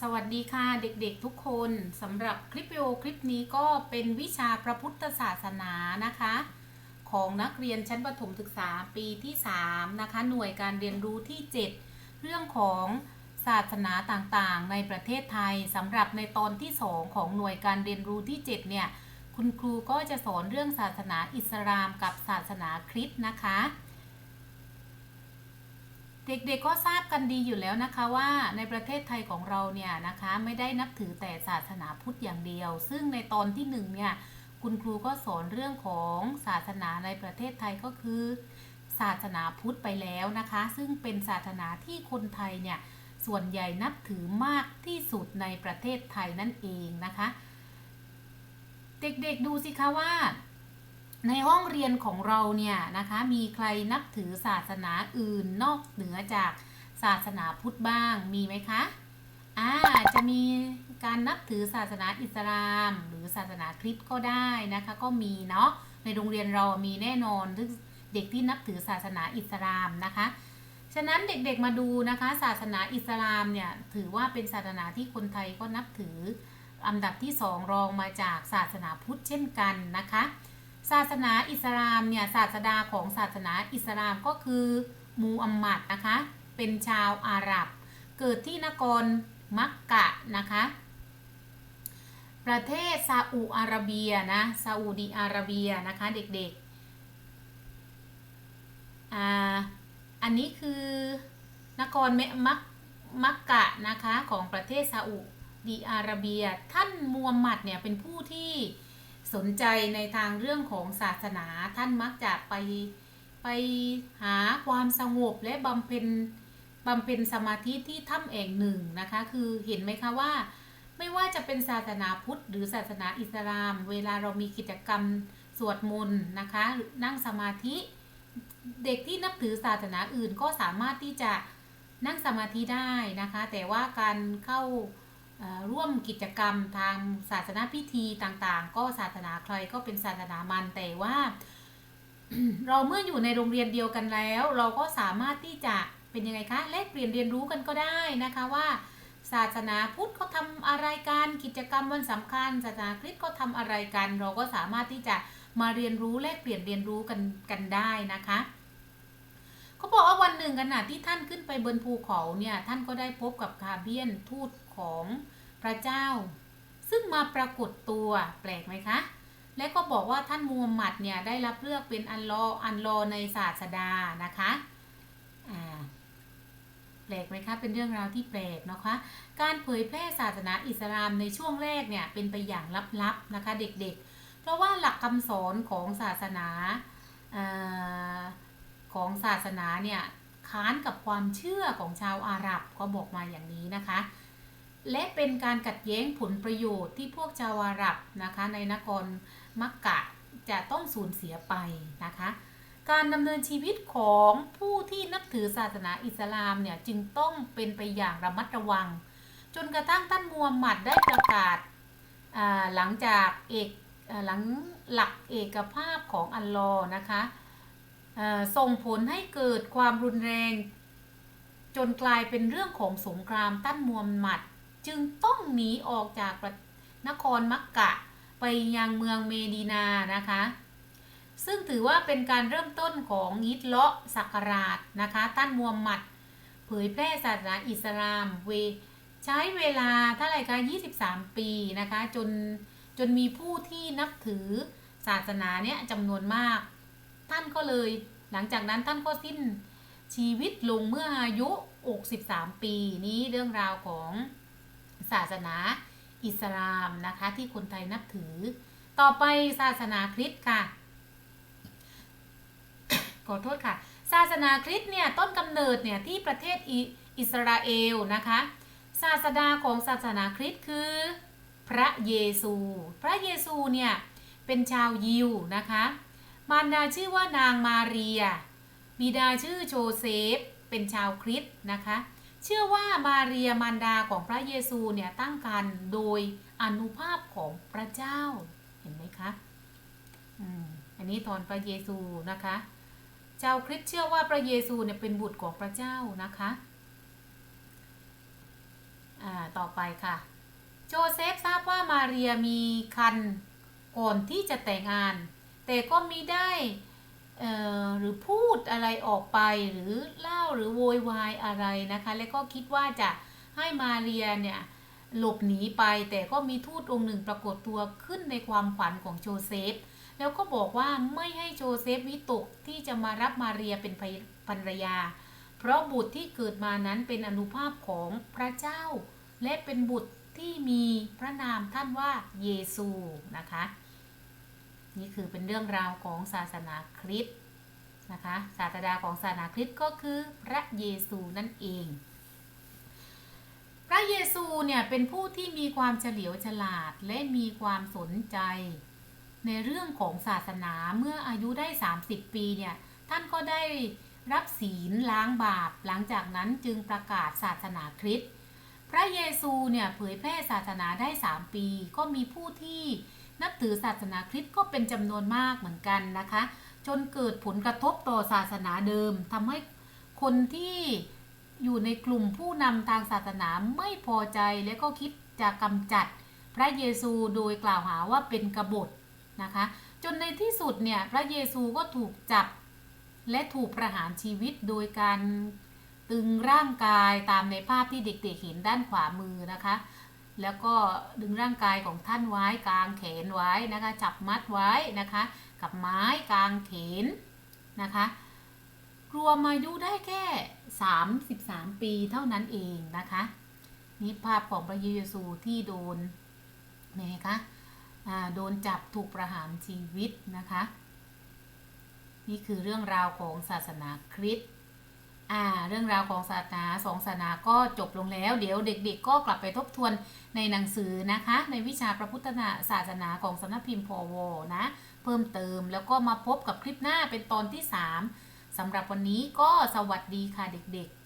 สวัสดีค่ะเด็กๆทุกคนสำหรับคลิปวิดีโอคลิปนี้ก็เป็นวิชาพระพุทธศาสนานะคะ ของนักเรียนชั้นประถมศึกษาปีที่3นะคะหน่วยการเรียนรู้ที่ 7 เรื่องของศาสนาต่างๆ ในประเทศไทยสำหรับในตอนที่ 2 ของหน่วยการเรียนรู้ที่ 7 เนี่ยคุณครูก็จะสอนเรื่องศาสนาอิสลามกับศาสนาคริสต์นะคะ เด็กๆก็ทราบกันดีอยู่แล้วนะคะว่าในประเทศไทยของเราเนี่ยนะคะไม่ได้นับถือแต่ศาสนาพุทธอย่างเดียว ซึ่งในตอนที่หนึ่งเนี่ยคุณครูก็สอนเรื่องของศาสนาในประเทศไทยก็คือ ศาสนาพุทธไปแล้วนะคะ ซึ่งเป็นศาสนาที่คนไทยเนี่ยส่วนใหญ่นับถือมากที่สุดในประเทศไทยนั่นเองนะคะ เด็กๆดูสิคะว่า ในห้องเรียนของเราเนี่ยนะคะมีใครนับถือศาสนาอื่นนอกเหนือจากศาสนาพุทธบ้างมีไหมคะอ่าจะมีการนับถือศาสนาอิสลาม หรือศาสนาคริสต์ก็ได้นะคะ ก็มีเนาะในโรงเรียนเรามีแน่นอนเด็กที่นับถือศาสนาอิสลามนะคะ ฉะนั้นเด็กๆมาดูนะคะ ศาสนาอิสลามเนี่ยถือว่าเป็นศาสนาที่คนไทยก็นับถืออันดับที่สองรองมาจากศาสนาพุทธเช่นกันนะคะ ศาสนาอิสลามเนี่ยศาสดาของศาสนาอิสลามก็คือมูอัมหมัดนะคะ เป็นชาวอาหรับ เกิดที่นครมักกะนะคะ ประเทศซาอุอาระเบียนะซาอุดีอาระเบียนะคะเด็กๆอ่าอันนี้คือนครเมมักมักกะนะคะของประเทศซาอุดีอาระเบีย ท่านมูฮัมหมัดเนี่ยเป็นผู้ที่ สนใจในทางเรื่องของศาสนาท่านมักจะไปไปหาความสงบและบำเพ็ญบำเพ็ญสมาธิที่ถ้ำแอ่งหนึ่งนะคะ คือเห็นไหมคะว่า ไม่ว่าจะเป็นศาสนาพุทธ หรือศาสนาอิสลาม เวลาเรามีกิจกรรมสวดมนต์นะคะนั่งสมาธิเด็กที่นับถือศาสนาอื่นก็สามารถที่จะนั่งสมาธิได้นะคะ แต่ว่าการเข้า ร่วมกิจกรรมทางศาสนาพิธีต่างๆ ก็ศาสนาใครก็เป็นศาสนามันแต่ว่า เราเมื่ออยู่ในโรงเรียนเดียวกันแล้ว เราก็สามารถที่จะเป็นยังไงคะแลกเปลี่ยนเรียนรู้กันก็ได้นะคะว่า ศาสนาพุทธเขาทำอะไรกันกิจกรรมวันสำคัญ ศาสนาคริสต์เขาทำอะไรกัน เราก็สามารถที่จะมาเรียนรู้แลกเปลี่ยนเรียนรู้กันกันได้นะคะ เขาบอกว่าวันหนึ่งขณะที่ท่านขึ้นไปบนภูเขาเนี่ยท่านก็ได้พบกับคาเบียนทูตของพระเจ้า ซึ่งมาปรากฏตัวแปลกไหมคะ และก็บอกว่าท่านมูฮัมหมัดเนี่ยได้รับเลือกเป็นอันลออันลอในศาสดานะคะอ่าแปลกไหมคะ เป็นเรื่องราวที่แปลกนะคะ การเผยแพร่ศาสนาอิสลามในช่วงแรกเนี่ยเป็นไปอย่างลับๆนะคะเด็กๆ เพราะว่าหลักคำสอนของศาสนา ของศาสนาเนี่ยค้านกับความเชื่อของชาวอาหรับก็บอกมาอย่างนี้นะคะ และเป็นการกัดแย้งผลประโยชน์ที่พวกชาวอาหรับนะคะในนครมักกะจะต้องสูญเสียไปนะคะ การดำเนินชีวิตของผู้ที่นับถือศาสนาอิสลามเนี่ยจึงต้องเป็นไปอย่างระมัดระวัง จนกระทั่งท่านมูฮัมหมัดได้ประกาศหลังจากเอกหลังหลักเอกภาพของอัลลอฮ์นะคะ ส่งผลให้เกิดความรุนแรง จนกลายเป็นเรื่องของสงครามต้านมวมหมัด จึงต้องหนีออกจากนครมักกะ ไปยังเมืองเมดีนานะคะ ซึ่งถือว่าเป็นการเริ่มต้นของยิดเลาะสักราชนะคะต้านมวมหมัด เผยแพร่ศาสนาอิสลามเวใช้เวลาเท่าไหร่คะ23 ปีนะคะจนจนมีผู้ที่นับถือศาสนาเนี้ยจำนวนมาก ท่านก็เลย หลังจากนั้นท่านก็สิ้นชีวิตลงเมื่ออายุ 63 ปี นี้เรื่องราวของศาสนาอิสลามนะคะที่คนไทยนับถือ ต่อไปศาสนาคริสต์ค่ะ ขอโทษค่ะ ศาสนาคริสต์เนี่ยต้นกำเนิดเนี่ยที่ประเทศอิสราเอลนะคะศาสดาของศาสนาคริสต์คือ พระเยซู พระเยซูเนี่ยเป็นชาวยิวนะคะ มารดาชื่อว่านางมาเรีย บิดาชื่อโจเซฟ เป็นชาวคริสต์นะคะ เชื่อว่ามาเรียมารดาของพระเยซูเนี่ยตั้งกันโดยอนุภาพของพระเจ้า เห็นไหมคะอันนี้ตอนพระเยซูนะคะ ชาวคริสต์เชื่อว่าพระเยซูเนี่ยเป็นบุตรของพระเจ้านะคะอ่าต่อไปค่ะ โจเซฟทราบว่ามาเรียมีคันก่อนที่จะแต่งงาน แต่ก็มิได้หรือพูดอะไรออกไปหรือเล่าหรือโวยวายอะไรนะคะ และก็คิดว่าจะให้มาเรียเนี่ยหลบหนีไป แต่ก็มีทูตองค์หนึ่งปรากฏตัวขึ้นในความฝันของโจเซฟ แล้วก็บอกว่าไม่ให้โจเซฟวิตกที่จะมารับมาเรียเป็นภรรยา เพราะบุตรที่เกิดมานั้นเป็นอนุภาพของพระเจ้า และเป็นบุตรที่มีพระนามท่านว่าเยซูนะคะ นี่คือเป็นเรื่องราวของศาสนาคริสต์นะคะศาสดาของศาสนาคริสต์ก็คือพระเยซูนั่นเอง พระเยซูเนี่ยเป็นผู้ที่มีความเฉลียวฉลาดและมีความสนใจ ในเรื่องของศาสนาเมื่ออายุได้ 30 ปีเนี่ยท่านก็ได้รับศีลล้างบาป หลังจากนั้นจึงประกาศศาสนาคริสต์พระเยซูเนี่ยเผยแพร่ศาสนาได้ 3 ปี ก็มีผู้ที่ นับถือศาสนาคริสต์ก็เป็นจำนวนมากเหมือนกันนะคะ จนเกิดผลกระทบต่อศาสนาเดิมทำให้คนที่อยู่ในกลุ่มผู้นำทางศาสนาไม่พอใจและก็คิดจะกำจัดพระเยซูโดยกล่าวหาว่าเป็นกบฏนะคะ จนในที่สุดเนี่ยพระเยซูก็ถูกจับ และถูกประหารชีวิตโดยการตึงร่างกายตามในภาพที่เด็กๆเห็นด้านขวามือนะคะ แล้วก็ดึงร่างกายของท่านไว้กลางแขนไว้นะคะ จับมัดไว้นะคะ กับไม้กลางเขนนะคะรวมอายุได้แค่ 33 ปีเท่านั้นเองนะคะนี่ภาพของพระเยซูที่โดนนี่คะโดนจับถูกประหารชีวิตนะคะ นี่คือเรื่องราวของศาสนาคริสต์ อ่าเรื่องราวของศาสนาสองศาสนาก็จบลงแล้ว เดี๋ยวเด็กๆ ก็กลับไปทบทวนในหนังสือนะคะ ในวิชาพระพุทธศาสนาของสำนักพิมพ์พอวนะเพิ่มเติมแล้วก็มาพบกับคลิปหน้าเป็นตอนที่ 3สำหรับวันนี้ก็สวัสดีค่ะเด็กๆ